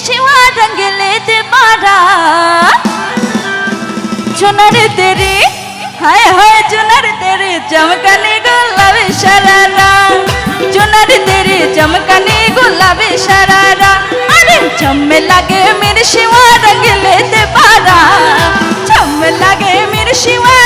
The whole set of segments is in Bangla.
सेवा रंग लेते मारा चुनर तेरे हाय हाय चुनर तेरे चमकने गुलाब शरारा चुनर तेरे चमकने गुलाब शरारा अरे चम लगे मेरे शिवा रंग लेते पारा चम लगे मेरे शिवा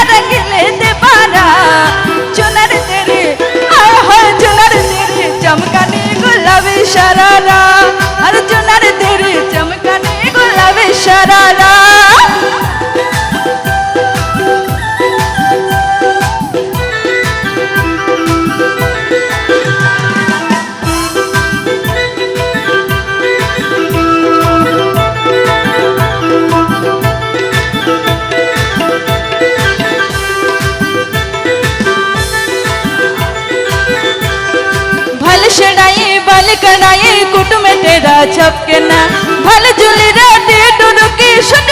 সেড়াই বাল কড়াই কুটুমে টেরা ছপকে না ভাল জুলি রাতে ডুডুকি শুনে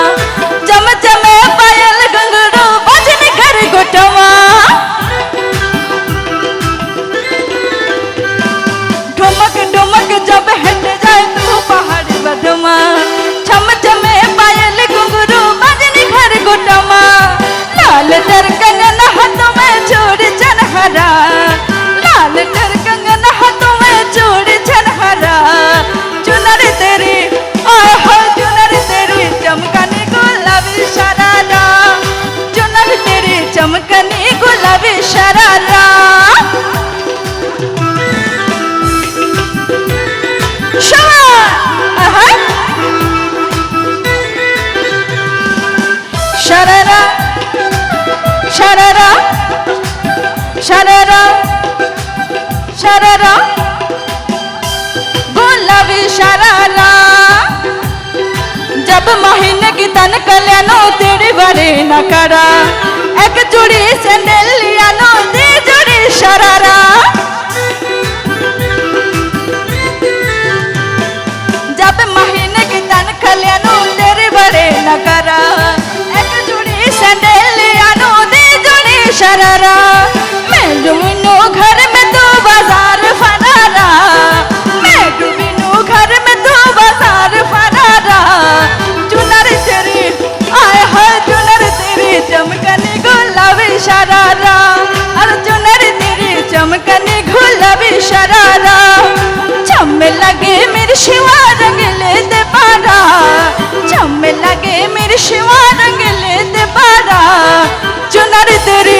যাবে সারা রাত সারারা সারারা সারারা সারারা গোলাবি সারারা जब महीने की तन कल्याणो तेरे बारे न करा एक जुड़ी से करारा मैं डुमिनो घर में तो बाजार फरारा मैं डुमिनो घर में तो बाजार फरारा चुनर तेरी आए हो चुनर तेरी चमकने गुलाबी शरारा और चुनर तेरी चमकने गुलाबी शरारा चम लगे मेरे शिवा रंग लेते पारा चम लगे मेरे शिवा रंग लेते पारा चुनर तेरी